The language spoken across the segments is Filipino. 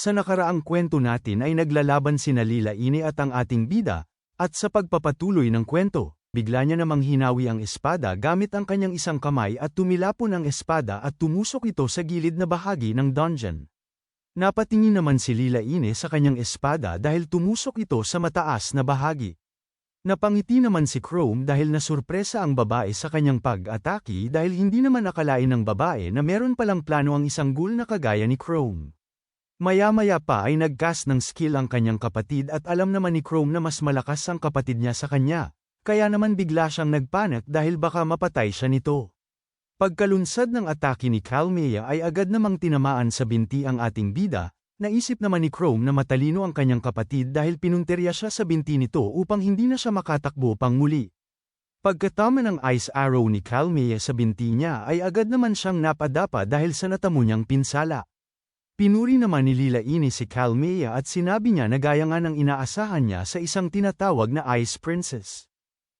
Sa nakaraang kwento natin ay naglalaban sina Lila Ine at ang ating bida, at sa pagpapatuloy ng kwento, bigla niya namang hinawi ang espada gamit ang kanyang isang kamay at tumilapon ang espada at tumusok ito sa gilid na bahagi ng dungeon. Napatingin naman si Lila Ine sa kanyang espada dahil tumusok ito sa mataas na bahagi. Napangiti naman si Chrome dahil nasurpresa ang babae sa kanyang pag-ataki dahil hindi naman akalain ng babae na meron palang plano ang isang ghoul na kagaya ni Chrome. Maya-maya pa ay nag-cast ng skill ang kanyang kapatid at alam naman ni Chrome na mas malakas ang kapatid niya sa kanya, kaya naman bigla siyang nagpanik dahil baka mapatay siya nito. Pagkalunsad ng atake ni Calmea ay agad namang tinamaan sa binti ang ating bida, naisip naman ni Chrome na matalino ang kanyang kapatid dahil pinunterya siya sa binti nito upang hindi na siya makatakbo pang muli. Pagkatama ng ice arrow ni Calmea sa binti niya ay agad naman siyang napadapa dahil sa natamo niyang pinsala. Pinuri naman ni Lila Ini si Calmea at sinabi niya na gaya nga ng inaasahan niya sa isang tinatawag na Ice Princess.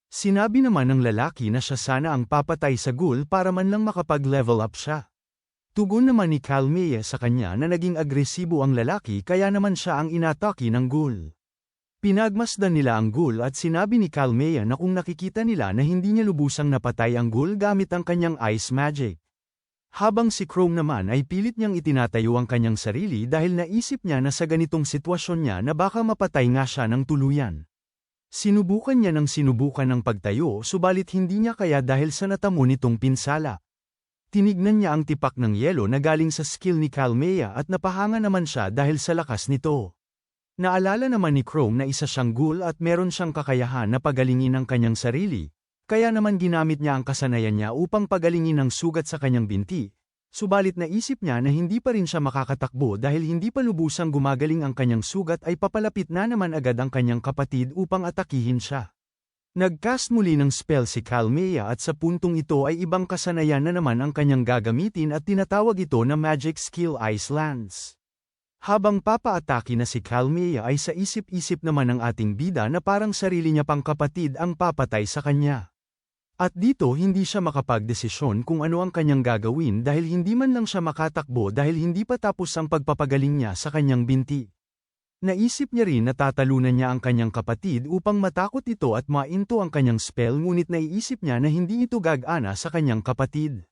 Sinabi naman ng lalaki na siya sana ang papatay sa ghoul para man lang makapag-level up siya. Tugon naman ni Calmea sa kanya na naging agresibo ang lalaki kaya naman siya ang inatake ng ghoul. Pinagmasdan nila ang ghoul at sinabi ni Calmea na kung nakikita nila na hindi niya lubusang napatay ang ghoul gamit ang kanyang ice magic. Habang si Chrome naman ay pilit niyang itinatayo ang kanyang sarili dahil naisip niya na sa ganitong sitwasyon niya na baka mapatay nga siya ng tuluyan. Sinubukan niya ng sinubukan ng pagtayo subalit hindi niya kaya dahil sa natamo nitong pinsala. Tinignan niya ang tipak ng yelo na galing sa skill ni Calmea at napahanga naman siya dahil sa lakas nito. Naalala naman ni Chrome na isa siyang ghoul at meron siyang kakayahan na pagalingin ang kanyang sarili, kaya naman ginamit niya ang kasanayan niya upang pagalingin ang sugat sa kanyang binti, subalit naisip niya na hindi pa rin siya makakatakbo dahil hindi pa lubusang gumagaling ang kanyang sugat ay papalapit na naman agad ang kanyang kapatid upang atakihin siya. Nagcast muli ng spell si Calmea at sa puntong ito ay ibang kasanayan na naman ang kanyang gagamitin at tinatawag ito na Magic Skill Ice Lance. Habang papaatake na si Calmea ay sa isip-isip naman ng ating bida na parang sarili niya pang kapatid ang papatay sa kanya. At dito hindi siya makapagdesisyon kung ano ang kanyang gagawin dahil hindi man lang siya makatakbo dahil hindi pa tapos ang pagpapagaling niya sa kanyang binti. Naisip niya rin na tatalunan niya ang kanyang kapatid upang matakot ito at mainto ang kanyang spell ngunit naiisip niya na hindi ito gagana sa kanyang kapatid.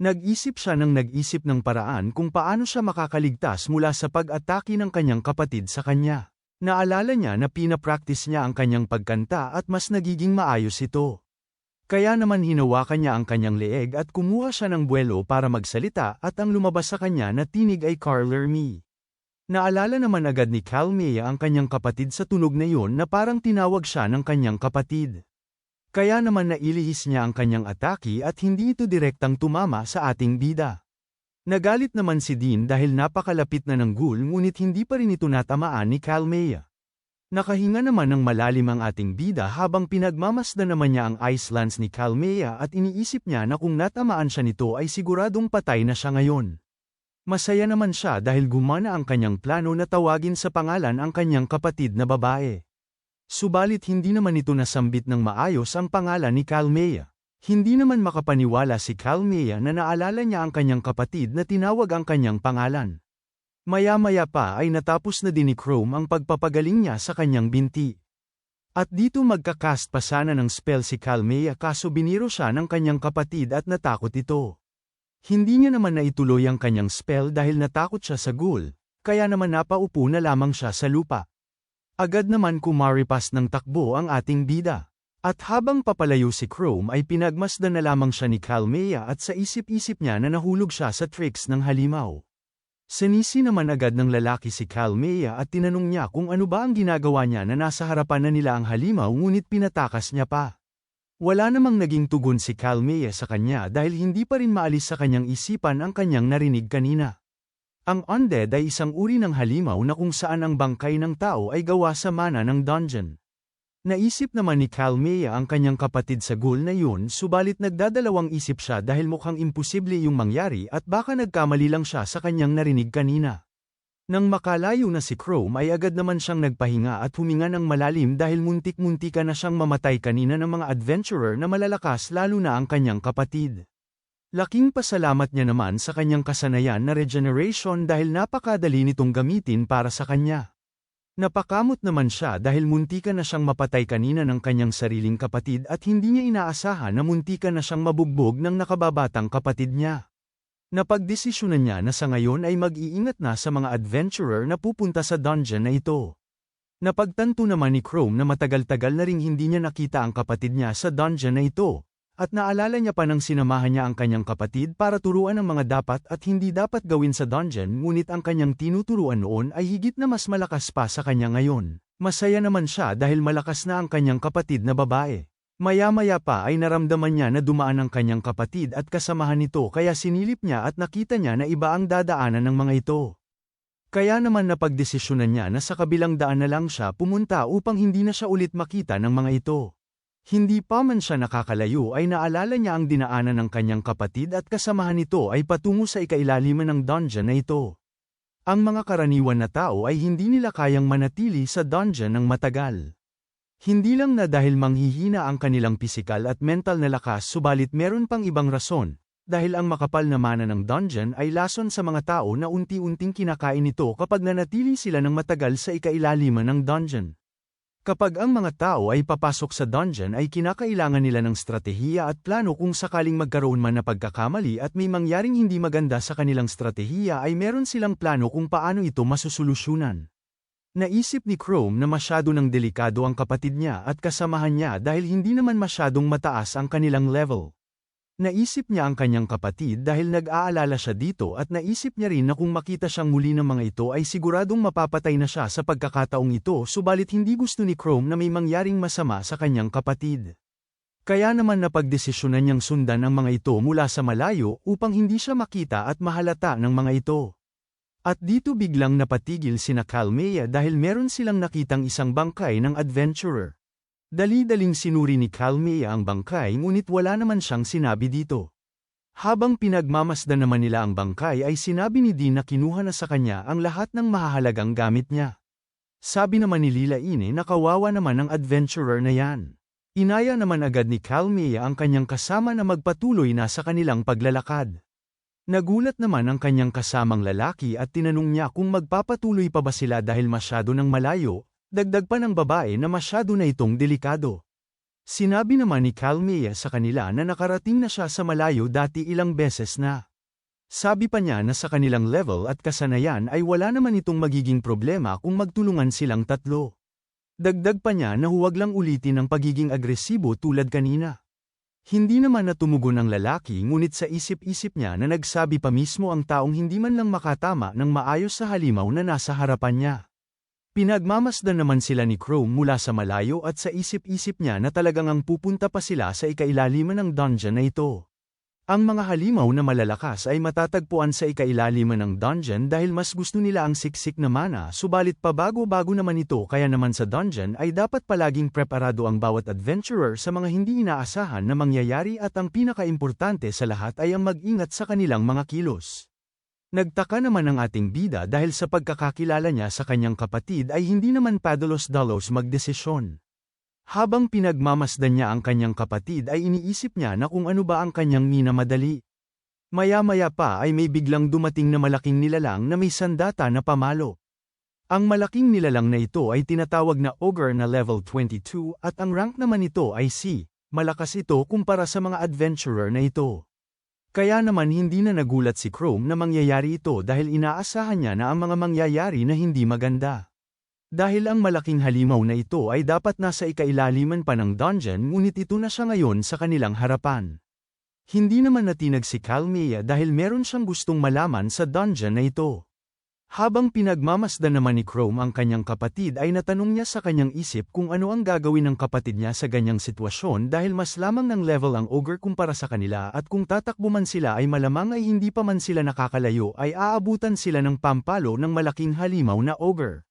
Nag-isip siya ng nag-isip ng paraan kung paano siya makakaligtas mula sa pag-atake ng kanyang kapatid sa kanya. Naalala niya na pinapractice niya ang kanyang pagkanta at mas nagiging maayos ito. Kaya naman hinawakan niya ang kanyang leeg at kumuha siya ng buwelo para magsalita at ang lumabas sa kanya na tinig ay Carler Me. Naalala naman agad ni Calmea ang kanyang kapatid sa tunog na iyon na parang tinawag siya ng kanyang kapatid. Kaya naman nailihis niya ang kanyang atake at hindi ito direktang tumama sa ating bida. Nagalit naman si Dean dahil napakalapit na ng ghoul ngunit hindi pa rin ito natamaan ni Calmea. Nakahinga naman ng malalim ang ating bida habang pinagmamasdan naman niya ang ice lance ni Calmea at iniisip niya na kung natamaan siya nito ay siguradong patay na siya ngayon. Masaya naman siya dahil gumana ang kanyang plano na tawagin sa pangalan ang kanyang kapatid na babae. Subalit hindi naman ito nasambit ng maayos ang pangalan ni Calmea. Hindi naman makapaniwala si Calmea na naalala niya ang kanyang kapatid na tinawag ang kanyang pangalan. Maya-maya pa ay natapos na din ni Chrome ang pagpapagaling niya sa kanyang binti. At dito magkakast pa sana ng spell si Calmea kaso biniro siya ng kanyang kapatid at natakot ito. Hindi niya naman naituloy ang kanyang spell dahil natakot siya sa ghoul, kaya naman napaupo na lamang siya sa lupa. Agad naman kumaripas ng takbo ang ating bida. At habang papalayo si Chrome ay pinagmasdan na lamang siya ni Calmea at sa isip-isip niya na nahulog siya sa tricks ng halimaw. Sinisi naman agad ng lalaki si Calmea at tinanong niya kung ano ba ang ginagawa niya na nasa harapan na nila ang halimaw ngunit pinatakas niya pa. Wala namang naging tugon si Calmea sa kanya dahil hindi pa rin maalis sa kanyang isipan ang kanyang narinig kanina. Ang undead ay isang uri ng halimaw na kung saan ang bangkay ng tao ay gawa sa mana ng dungeon. Naisip naman ni Calmea ang kanyang kapatid sa ghoul na yun subalit nagdadalawang isip siya dahil mukhang imposible yung mangyari at baka nagkamali lang siya sa kanyang narinig kanina. Nang makalayo na si Chrome ay agad naman siyang nagpahinga at huminga ng malalim dahil muntik-muntika na siyang mamatay kanina ng mga adventurer na malalakas lalo na ang kanyang kapatid. Laking pasalamat niya naman sa kanyang kasanayan na regeneration dahil napakadali nitong gamitin para sa kanya. Napakamot naman siya dahil muntikan na siyang mapatay kanina ng kanyang sariling kapatid at hindi niya inaasahan na muntikan na siyang mabugbog ng nakababatang kapatid niya. Napagdesisyonan niya na sa ngayon ay mag-iingat na sa mga adventurer na pupunta sa dungeon na ito. Napagtanto naman ni Chrome na matagal-tagal na ring hindi niya nakita ang kapatid niya sa dungeon na ito, at naalala niya pa nang sinamahan niya ang kanyang kapatid para turuan ang mga dapat at hindi dapat gawin sa dungeon ngunit ang kanyang tinuturuan noon ay higit na mas malakas pa sa kanya ngayon. Masaya naman siya dahil malakas na ang kanyang kapatid na babae. Maya-maya pa ay naramdaman niya na dumaan ang kanyang kapatid at kasamahan nito kaya sinilip niya at nakita niya na iba ang dadaanan ng mga ito. Kaya naman napagdesisyonan niya na sa kabilang daan na lang siya pumunta upang hindi na siya ulit makita ng mga ito. Hindi pa man siya nakakalayo ay naalala niya ang dinaanan ng kanyang kapatid at kasamahan nito ay patungo sa ikailaliman ng dungeon na ito. Ang mga karaniwan na tao ay hindi nila kayang manatili sa dungeon ng matagal. Hindi lang na dahil manghihina ang kanilang pisikal at mental na lakas subalit meron pang ibang rason, dahil ang makapal na mana ng dungeon ay lason sa mga tao na unti-unting kinakain nito kapag nanatili sila ng matagal sa ikailaliman ng dungeon. Kapag ang mga tao ay papasok sa dungeon ay kinakailangan nila ng stratehiya at plano kung sakaling magkaroon man na pagkakamali at may mangyaring hindi maganda sa kanilang stratehiya ay meron silang plano kung paano ito masusolusyonan. Naisip ni Chrome na masyado ng delikado ang kapatid niya at kasamahan niya dahil hindi naman masyadong mataas ang kanilang level. Naisip niya ang kanyang kapatid dahil nag-aalala siya dito at naisip niya rin na kung makita siyang muli ng mga ito ay siguradong mapapatay na siya sa pagkakataong ito subalit hindi gusto ni Chrome na may mangyaring masama sa kanyang kapatid. Kaya naman napagdesisyonan niyang sundan ang mga ito mula sa malayo upang hindi siya makita at mahalata ng mga ito. At dito biglang napatigil sina Calmea dahil meron silang nakitang isang bangkay ng adventurer. Dali-daling sinuri ni Calmea ang bangkay ngunit wala naman siyang sinabi dito. Habang pinagmamasdan naman nila ang bangkay ay sinabi ni Dean na kinuha na sa kanya ang lahat ng mahahalagang gamit niya. Sabi naman ni Lila Ine na kawawa naman ang adventurer na yan. Inaya naman agad ni Calmea ang kanyang kasama na magpatuloy na sa kanilang paglalakad. Nagulat naman ang kanyang kasamang lalaki at tinanong niya kung magpapatuloy pa ba sila dahil masyado ng malayo, Dagdag pa ng babae na masyado na itong delikado. Sinabi naman ni Calmea sa kanila na nakarating na siya sa malayo dati ilang beses na. Sabi pa niya na sa kanilang level at kasanayan ay wala naman itong magiging problema kung magtulungan silang tatlo. Dagdag pa niya na huwag lang ulitin ang pagiging agresibo tulad kanina. Hindi naman natumugon ang lalaki ngunit sa isip-isip niya na nagsabi pa mismo ang taong hindi man lang makatama ng maayos sa halimaw na nasa harapan niya. Pinagmamasdan naman sila ni Chrome mula sa malayo at sa isip-isip niya na talagang ang pupunta pa sila sa ikailaliman ng dungeon na ito. Ang mga halimaw na malalakas ay matatagpuan sa ikailaliman ng dungeon dahil mas gusto nila ang siksik na mana subalit pabago-bago naman ito kaya naman sa dungeon ay dapat palaging preparado ang bawat adventurer sa mga hindi inaasahan na mangyayari at ang pinakaimportante sa lahat ay ang mag-ingat sa kanilang mga kilos. Nagtaka naman ang ating bida dahil sa pagkakakilala niya sa kanyang kapatid ay hindi naman padalos-dalos magdesisyon. Habang pinagmamasdan niya ang kanyang kapatid ay iniisip niya na kung ano ba ang kanyang minamadali. Maya-maya pa ay may biglang dumating na malaking nilalang na may sandata na pamalo. Ang malaking nilalang na ito ay tinatawag na Ogre na level 22 at ang rank naman nito ay C. Malakas ito kumpara sa mga adventurer na ito. Kaya naman hindi na nagulat si Chrome na mangyayari ito dahil inaasahan niya na ang mga mangyayari na hindi maganda. Dahil ang malaking halimaw na ito ay dapat nasa ikailaliman pa ng dungeon ngunit ito na siya ngayon sa kanilang harapan. Hindi naman natinag si Calmea dahil meron siyang gustong malaman sa dungeon na ito. Habang pinagmamasdan naman ni Chrome ang kanyang kapatid ay natanong niya sa kanyang isip kung ano ang gagawin ng kapatid niya sa ganyang sitwasyon dahil mas lamang ng level ang ogre kumpara sa kanila at kung tatakbo man sila ay malamang ay hindi pa man sila nakakalayo ay aabutan sila ng pampalo ng malaking halimaw na ogre.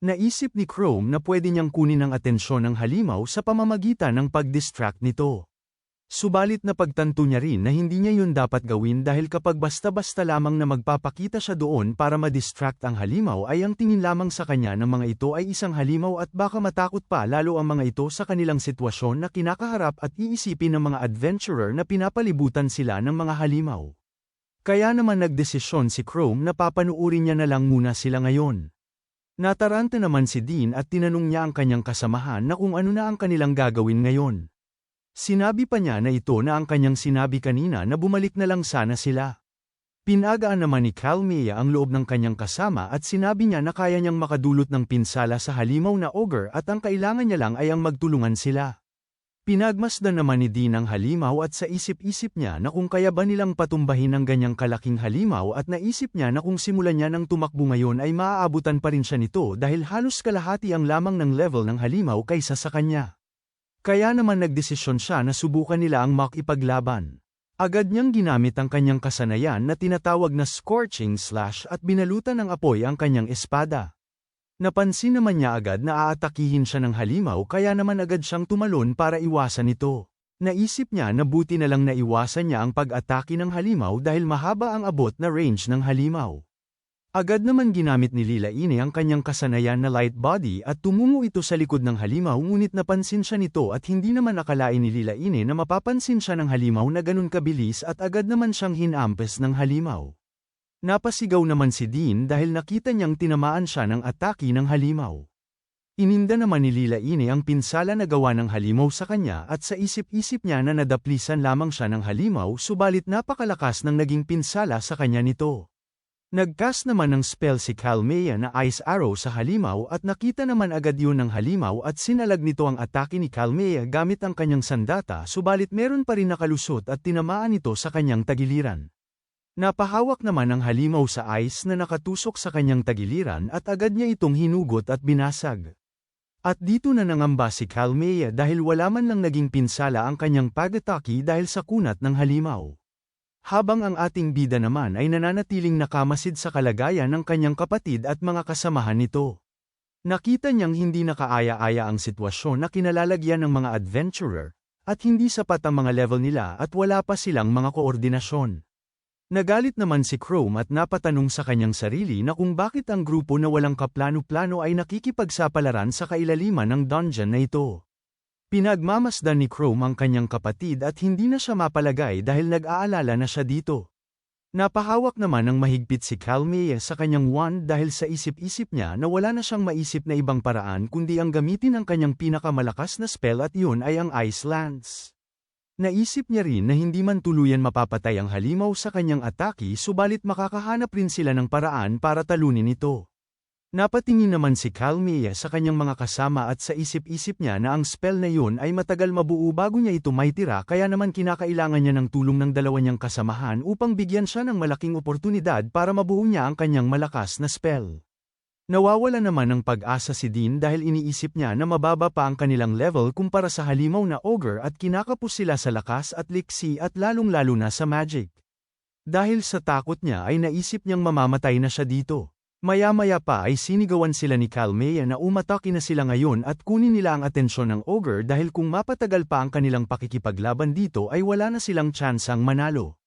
Naisip ni Chrome na pwede niyang kunin ang atensyon ng halimaw sa pamamagitan ng pag-distract nito. Subalit na pagtanto niya rin na hindi niya yun dapat gawin dahil kapag basta-basta lamang na magpapakita siya doon para ma-distract ang halimaw ay ang tingin lamang sa kanya ng mga ito ay isang halimaw at baka matakot pa lalo ang mga ito sa kanilang sitwasyon na kinakaharap at iisipin ng mga adventurer na pinapalibutan sila ng mga halimaw. Kaya naman nagdesisyon si Chrome na papanuurin niya na lang muna sila ngayon. Nataranta naman si Dean at tinanong niya ang kanyang kasamahan na kung ano na ang kanilang gagawin ngayon. Sinabi pa niya na ito na ang kanyang sinabi kanina na bumalik na lang sana sila. Pinagaan naman ni Calmea ang loob ng kanyang kasama at sinabi niya na kaya niyang makadulot ng pinsala sa halimaw na ogre at ang kailangan niya lang ay ang magtulungan sila. Pinagmasdan naman ni Dean ang halimaw at sa isip-isip niya na kung kaya ba nilang patumbahin ang ganyang kalaking halimaw at naisip niya na kung simulan niya ng tumakbo ngayon ay maaabutan pa rin siya nito dahil halos kalahati ang lamang ng level ng halimaw kaysa sa kanya. Kaya naman nagdesisyon siya na subukan nila ang makipaglaban. Agad niyang ginamit ang kanyang kasanayan na tinatawag na scorching slash at binalutan ng apoy ang kanyang espada. Napansin naman niya agad na aatakihin siya ng halimaw kaya naman agad siyang tumalon para iwasan ito. Naisip niya na buti na lang naiwasan niya ang pag-atake ng halimaw dahil mahaba ang abot na range ng halimaw. Agad naman ginamit ni Lila Ine ang kanyang kasanayan na light body at tumungo ito sa likod ng halimaw ngunit napansin siya nito at hindi naman nakalain ni Lila Ine na mapapansin siya ng halimaw na ganun kabilis at agad naman siyang hinampes ng halimaw. Napasigaw naman si Dean dahil nakita niyang tinamaan siya ng atake ng halimaw. Ininda naman ni Lila Ine ang pinsala na gawa ng halimaw sa kanya at sa isip-isip niya na nadaplisan lamang siya ng halimaw subalit napakalakas ng naging pinsala sa kanya nito. Nagcast naman ng spell si Calmea na Ice Arrow sa halimaw at nakita naman agad yun ng halimaw at sinalag nito ang atake ni Calmea gamit ang kanyang sandata subalit meron pa rin nakalusot at tinamaan ito sa kanyang tagiliran. Napahawak naman ang halimaw sa ice na nakatusok sa kanyang tagiliran at agad niya itong hinugot at binasag. At dito na nangamba si Calmea dahil wala man lang naging pinsala ang kanyang pagataki dahil sa kunat ng halimaw. Habang ang ating bida naman ay nananatiling nakamasid sa kalagayan ng kanyang kapatid at mga kasamahan nito. Nakita niyang hindi nakaaya-aya ang sitwasyon na kinalalagyan ng mga adventurer, at hindi sapat ang mga level nila at wala pa silang mga koordinasyon. Nagalit naman si Chrome at napatanong sa kanyang sarili na kung bakit ang grupo na walang kaplano-plano ay nakikipagsapalaran sa kailaliman ng dungeon na ito. Pinagmamasdan ni Chrome ang kanyang kapatid at hindi na siya mapalagay dahil nag-aalala na siya dito. Napahawak naman ng mahigpit si Calmea sa kanyang wand dahil sa isip-isip niya na wala na siyang maisip na ibang paraan kundi ang gamitin ang kanyang pinakamalakas na spell at yun ay ang Ice Lance. Naisip niya rin na hindi man tuluyan mapapatay ang halimaw sa kanyang atake subalit makakahanap rin sila ng paraan para talunin ito. Napatingin naman si Calmea sa kanyang mga kasama at sa isip-isip niya na ang spell na yun ay matagal mabuo bago niya ito maitira kaya naman kinakailangan niya ng tulong ng dalawa niyang kasamahan upang bigyan siya ng malaking oportunidad para mabuo niya ang kanyang malakas na spell. Nawawala naman ng pag-asa si Dean dahil iniisip niya na mababa pa ang kanilang level kumpara sa halimaw na ogre at kinakapos sila sa lakas at liksi at lalong-lalo na sa magic. Dahil sa takot niya ay naisip niyang mamamatay na siya dito. Maya-maya pa ay sinigawan sila ni Calmea na umatake na sila ngayon at kunin nila ang atensyon ng ogre dahil kung mapatagal pa ang kanilang pakikipaglaban dito ay wala na silang tsansang manalo.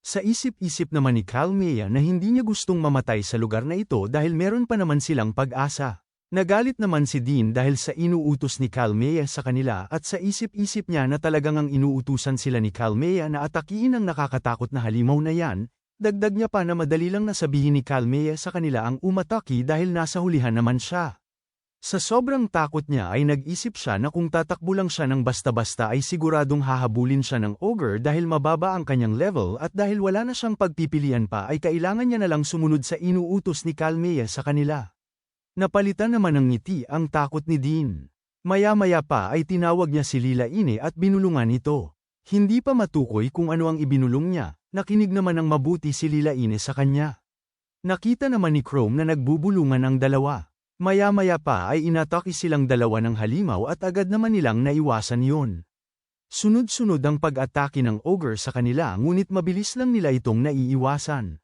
Sa isip-isip naman ni Calmea na hindi niya gustong mamatay sa lugar na ito dahil meron pa naman silang pag-asa. Nagalit naman si Dean dahil sa inuutos ni Calmea sa kanila at sa isip-isip niya na talagang ang inuutusan sila ni Calmea na atakiin ang nakakatakot na halimaw na yan, Dagdag niya pa na madali lang nasabihin ni Calmea sa kanila ang umataki dahil nasa hulihan naman siya. Sa sobrang takot niya ay nag-isip siya na kung tatakbo lang siya ng basta-basta ay siguradong hahabulin siya ng ogre dahil mababa ang kanyang level at dahil wala na siyang pagpipilian pa ay kailangan niya na lang sumunod sa inuutos ni Calmea sa kanila. Napalitan naman ng ngiti ang takot ni Dean. Maya-maya pa ay tinawag niya si Lila Ine at binulungan ito. Hindi pa matukoy kung ano ang ibinulong niya, Nakinig naman ng mabuti si Lila Ines sa kanya. Nakita naman ni Chrome na nagbubulungan ang dalawa. Maya-maya pa ay inatake silang dalawa ng halimaw at agad naman nilang naiwasan yun. Sunod-sunod ang pag-atake ng ogre sa kanila ngunit mabilis lang nila itong naiiwasan.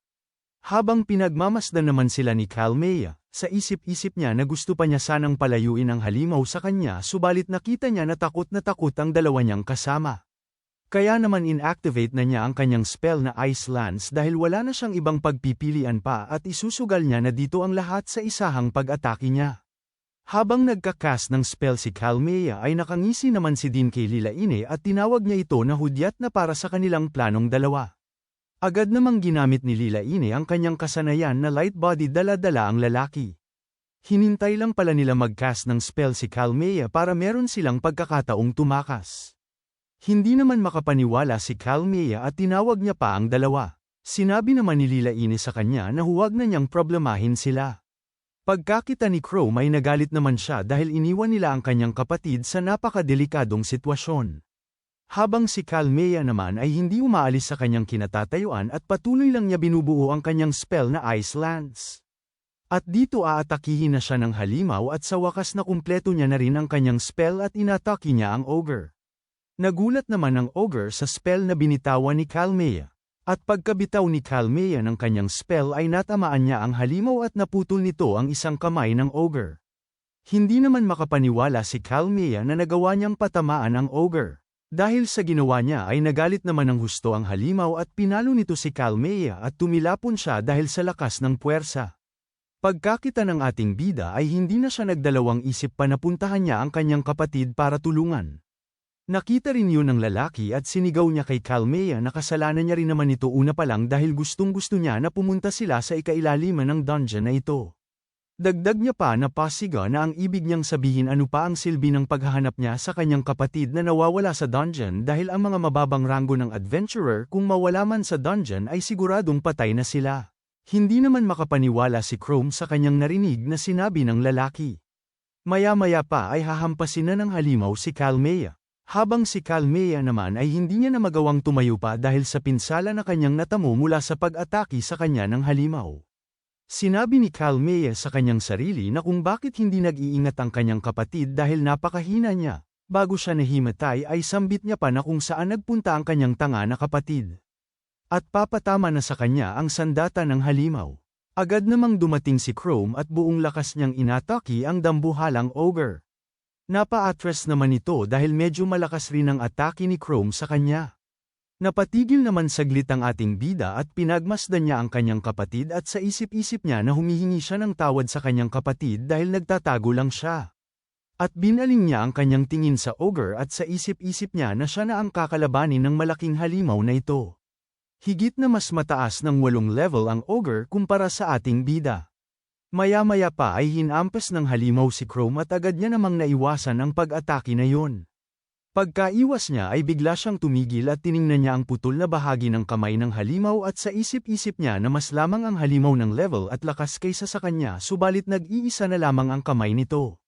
Habang pinagmamasdan naman sila ni Calmea, sa isip-isip niya na gusto pa niya sanang palayuin ang halimaw sa kanya subalit nakita niya na takot na takot ang dalawa niyang kasama. Kaya naman inactivate na niya ang kanyang spell na Ice Lance dahil wala na siyang ibang pagpipilian pa at isusugal niya na dito ang lahat sa isahang pag-atake niya. Habang nagkakast ng spell si Calmea ay nakangisi naman si Din kay Lilaine at tinawag niya ito na hudyat na para sa kanilang planong dalawa. Agad namang ginamit ni Lilaine ang kanyang kasanayan na light body dala-dala ang lalaki. Hinintay lang pala nila mag-cast ng spell si Calmea para meron silang pagkakataong tumakas. Hindi naman makapaniwala si Calmea at tinawag niya pa ang dalawa. Sinabi naman ni Lilaine sa kanya na huwag na niyang problemahin sila. Pagkakita ni Chrome ay nagalit naman siya dahil iniwan nila ang kanyang kapatid sa napakadelikadong sitwasyon. Habang si Calmea naman ay hindi umaalis sa kanyang kinatatayuan at patuloy lang niya binubuo ang kanyang spell na Ice Lance. At dito aatakihin na siya ng halimaw at sa wakas na kumpleto niya na rin ang kanyang spell at inatake niya ang ogre. Nagulat naman ang ogre sa spell na binitawan ni Calmea. At pagkabitaw ni Calmea ng kanyang spell ay natamaan niya ang halimaw at naputol nito ang isang kamay ng ogre. Hindi naman makapaniwala si Calmea na nagawa niyang patamaan ang ogre. Dahil sa ginawa niya ay nagalit naman ng husto ang halimaw at pinalo nito si Calmea at tumilapon siya dahil sa lakas ng puwersa. Pagkakita ng ating bida ay hindi na siya nagdalawang isip pa na puntahan niya ang kanyang kapatid para tulungan. Nakita rin yun ng lalaki at sinigaw niya kay Calmea na kasalanan niya rin naman ito una pa lang dahil gustong gusto niya na pumunta sila sa ikailaliman ng dungeon na ito. Dagdag niya pa na pasiga na ang ibig niyang sabihin ano pa ang silbi ng paghahanap niya sa kanyang kapatid na nawawala sa dungeon dahil ang mga mababang ranggo ng adventurer kung mawala man sa dungeon ay siguradong patay na sila. Hindi naman makapaniwala si Chrome sa kanyang narinig na sinabi ng lalaki. Maya-maya pa ay hahampasin na ng halimaw si Calmea. Habang si Calmea naman ay hindi niya na magawang tumayo pa dahil sa pinsala na kanyang natamo mula sa pag-atake sa kanya ng halimaw. Sinabi ni Calmea sa kanyang sarili na kung bakit hindi nag-iingat ang kanyang kapatid dahil napakahina niya, bago siya nahimatay ay sambit niya pa na kung saan nagpunta ang kanyang tanga na kapatid. At papatama na sa kanya ang sandata ng halimaw. Agad namang dumating si Chrome at buong lakas niyang inatake ang dambuhalang ogre. Napa-atras naman ito dahil medyo malakas rin ang atake ni Chrome sa kanya. Napatigil naman saglit ang ating bida at pinagmasdan niya ang kanyang kapatid at sa isip-isip niya na humihingi siya ng tawad sa kanyang kapatid dahil nagtatago lang siya. At binaling niya ang kanyang tingin sa ogre at sa isip-isip niya na siya na ang kakalabanin ng malaking halimaw na ito. Higit na mas mataas ng walong level ang ogre kumpara sa ating bida. Maya-maya pa ay hinampas ng halimaw si Chrome at agad niya namang naiwasan ang pag-atake na yon. Pagkaiwas niya ay bigla siyang tumigil at tiningnan niya ang putol na bahagi ng kamay ng halimaw at sa isip-isip niya na mas lamang ang halimaw ng level at lakas kaysa sa kanya subalit nag-iisa na lamang ang kamay nito.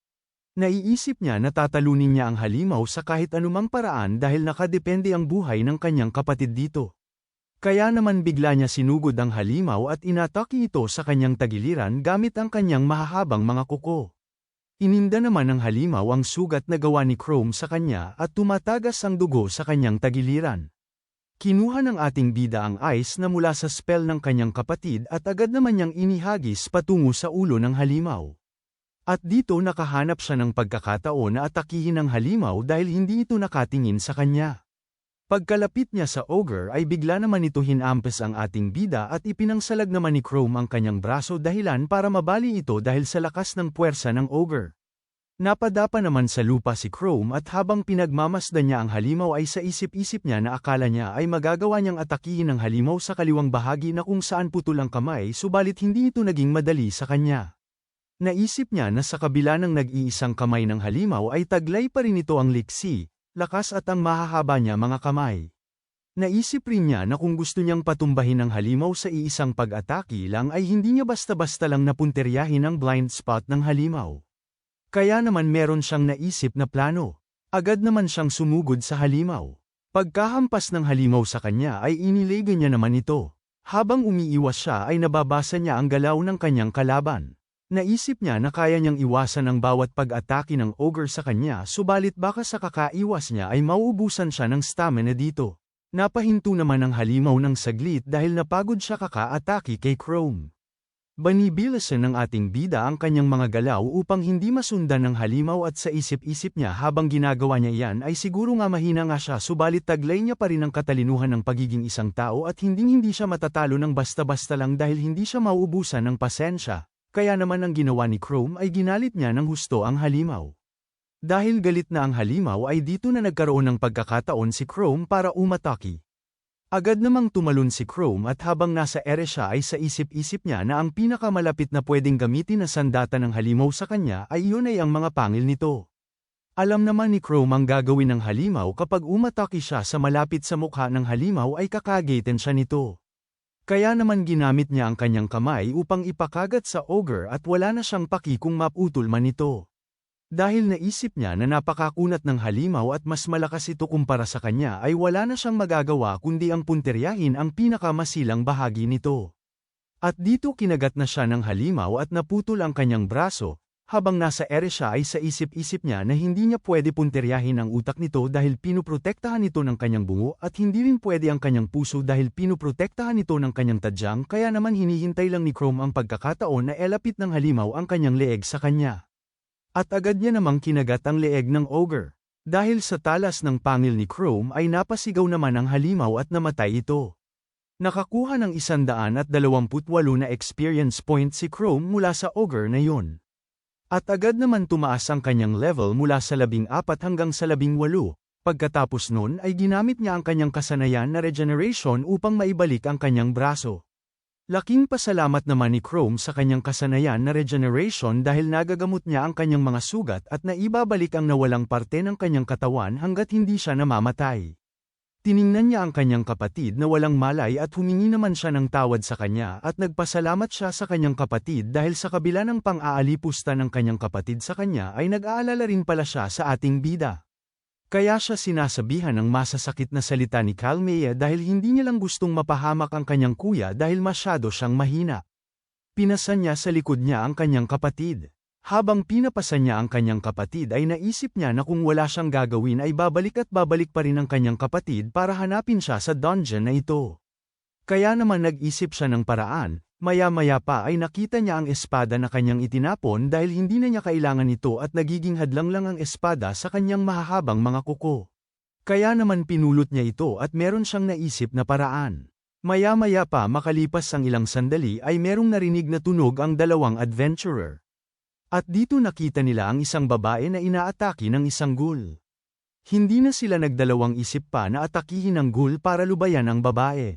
Naiisip niya na tatalunin niya ang halimaw sa kahit anumang paraan dahil nakadepende ang buhay ng kanyang kapatid dito. Kaya naman bigla niya sinugod ang halimaw at inatake ito sa kanyang tagiliran gamit ang kanyang mahahabang mga kuko. Ininda naman ng halimaw ang sugat na gawa ni Chrome sa kanya at tumatagas ang dugo sa kanyang tagiliran. Kinuha ng ating bida ang ice na mula sa spell ng kanyang kapatid at agad naman niyang inihagis patungo sa ulo ng halimaw. At dito nakahanap siya ng pagkakataon na atakihin ng halimaw dahil hindi ito nakatingin sa kanya. Pagkalapit niya sa ogre ay bigla naman ito hinampes ang ating bida at ipinangsalag naman ni Chrome ang kanyang braso dahilan para mabali ito dahil sa lakas ng puwersa ng ogre. Napadapa naman sa lupa si Chrome at habang pinagmamasdan niya ang halimaw ay sa isip-isip niya na akala niya ay magagawa niyang atakihin ang halimaw sa kaliwang bahagi na kung saan putol ang kamay subalit hindi ito naging madali sa kanya. Naisip niya na sa kabila ng nag-iisang kamay ng halimaw ay taglay pa rin ito ang liksi, lakas at ang mahahaba niya mga kamay. Naisip rin niya na kung gusto niyang patumbahin ang halimaw sa iisang pag-atake lang ay hindi niya basta-basta lang napunteryahin ang blind spot ng halimaw. Kaya naman meron siyang naisip na plano. Agad naman siyang sumugod sa halimaw. Pagkahampas ng halimaw sa kanya ay iniligay niya naman ito. Habang umiiwas siya ay nababasa niya ang galaw ng kanyang kalaban. Naisip niya na kaya niyang iwasan ang bawat pag-atake ng ogre sa kanya subalit baka sa kakaiwas niya ay mauubusan siya ng stamina dito. Napahinto naman ang halimaw ng saglit dahil napagod siya kaka-atake kay Chrome. Banibilasan ng ating bida ang kanyang mga galaw upang hindi masundan ng halimaw at sa isip-isip niya habang ginagawa niya iyan ay siguro nga mahina nga siya subalit taglay niya pa rin ang katalinuhan ng pagiging isang tao at hinding-hindi siya matatalo ng basta-basta lang dahil hindi siya mauubusan ng pasensya, kaya naman ang ginawa ni Chrome ay ginalit niya ng husto ang halimaw. Dahil galit na ang halimaw ay dito na nagkaroon ng pagkakataon si Chrome para umataki. Agad namang tumalon si Chrome at habang nasa ere siya ay sa isip-isip niya na ang pinakamalapit na pwedeng gamitin na sandata ng halimaw sa kanya ay iyon ay ang mga pangil nito. Alam naman ni Chrome ang gagawin ng halimaw kapag umataki siya sa malapit sa mukha ng halimaw ay kakagatin siya nito. Kaya naman ginamit niya ang kanyang kamay upang ipakagat sa ogre at wala na siyang paki kung maputol man ito. Dahil naisip niya na napakakunat ng halimaw at mas malakas ito kumpara sa kanya ay wala na siyang magagawa kundi ang punteryahin ang pinakamasilang bahagi nito. At dito kinagat na siya ng halimaw at naputol ang kanyang braso, habang nasa ere siya ay sa isip-isip niya na hindi niya pwede punteryahin ang utak nito dahil pinuprotektahan ito ng kanyang bungo at hindi rin pwede ang kanyang puso dahil pinuprotektahan ito ng kanyang tadyang kaya naman hinihintay lang ni Chrome ang pagkakataon na elapit ng halimaw ang kanyang leeg sa kanya. At agad niya namang kinagat ang leeg ng ogre. Dahil sa talas ng pangil ni Chrome ay napasigaw naman ang halimaw at namatay ito. Nakakuha ng 128 na experience point si Chrome mula sa ogre na yun. At agad naman tumaas ang kanyang level mula sa 14 hanggang sa 18. Pagkatapos nun ay ginamit niya ang kanyang kasanayan na regeneration upang maibalik ang kanyang braso. Laking pasalamat naman ni Chrome sa kanyang kasanayan na regeneration dahil nagagamot niya ang kanyang mga sugat at naibabalik ang nawalang parte ng kanyang katawan hanggat hindi siya namamatay. Tiningnan niya ang kanyang kapatid na walang malay at humingi naman siya ng tawad sa kanya at nagpasalamat siya sa kanyang kapatid dahil sa kabila ng pang-aalipusta ng kanyang kapatid sa kanya ay nag-aalala rin pala siya sa ating bida. Kaya siya sinasabihan ng masasakit na salita ni Calmea dahil hindi niya lang gustong mapahamak ang kanyang kuya dahil masyado siyang mahina. Pinasan niya sa likod niya ang kanyang kapatid. Habang pinapasan niya ang kanyang kapatid ay naisip niya na kung wala siyang gagawin ay babalik at babalik pa rin ang kanyang kapatid para hanapin siya sa dungeon na ito. Kaya naman nag-isip siya ng paraan, maya-maya pa ay nakita niya ang espada na kanyang itinapon dahil hindi na niya kailangan ito at nagiging hadlang lang ang espada sa kanyang mahahabang mga kuko. Kaya naman pinulot niya ito at meron siyang naisip na paraan. Maya-maya pa makalipas ang ilang sandali ay merong narinig na tunog ang dalawang adventurer. At dito nakita nila ang isang babae na inaatake ng isang ghoul. Hindi na sila nagdalawang isip pa na atakihin ang ghoul para lubayan ang babae.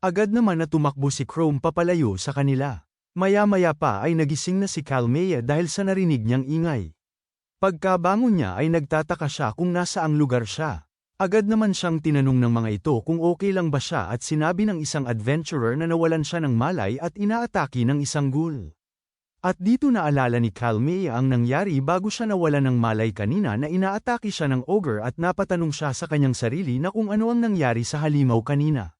Agad naman na tumakbo si Chrome papalayo sa kanila. Maya-maya pa ay nagising na si Calmea dahil sa narinig niyang ingay. Pagkabangon niya ay nagtataka siya kung nasa ang lugar siya. Agad naman siyang tinanong ng mga ito kung okay lang ba siya at sinabi ng isang adventurer na nawalan siya ng malay at inaatake ng isang ghoul. At dito naalala ni Calmea ang nangyari bago siya nawala ng malay kanina na inaatake siya ng ogre at napatanong siya sa kanyang sarili na kung ano ang nangyari sa halimaw kanina.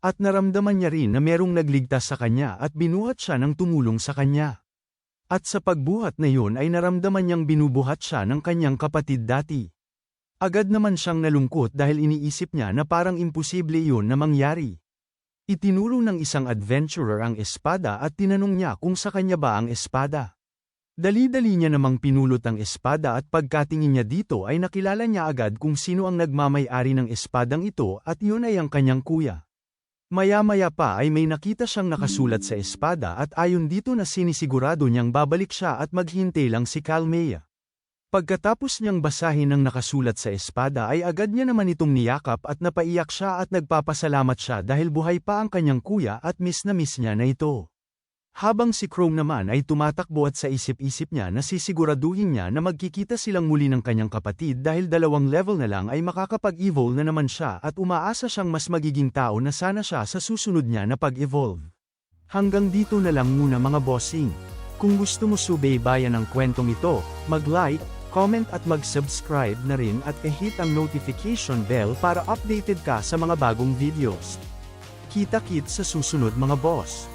At naramdaman niya rin na merong nagligtas sa kanya at binuhat siya ng tumulong sa kanya. At sa pagbuhat na yun ay naramdaman niyang binubuhat siya ng kanyang kapatid dati. Agad naman siyang nalungkot dahil iniisip niya na parang imposible yun na mangyari. Itinuro ng isang adventurer ang espada at tinanong niya kung sa kanya ba ang espada. Dali-dali niya namang pinulot ang espada at pagkatingin niya dito ay nakilala niya agad kung sino ang nagmamay-ari ng espadang ito at yun ay ang kanyang kuya. Maya-maya pa ay may nakita siyang nakasulat sa espada at ayon dito na sinisigurado niyang babalik siya at maghintay lang si Calmea. Pagkatapos niyang basahin ang nakasulat sa espada ay agad niya naman itong niyakap at napaiyak siya at nagpapasalamat siya dahil buhay pa ang kanyang kuya at miss na miss niya na ito. Habang si Chrome naman ay tumatakbo at sa isip-isip niya na sisiguraduhin niya na magkikita silang muli ng kanyang kapatid dahil dalawang level na lang ay makakapag-evolve na naman siya at umaasa siyang mas magiging tao na sana siya sa susunod niya na pag-evolve. Hanggang dito na lang muna mga bossing. Kung gusto mo subaybayan ang kwentong ito, mag-like, comment at mag-subscribe na rin at i-hit ang notification bell para updated ka sa mga bagong videos. Kita-kit sa susunod mga boss.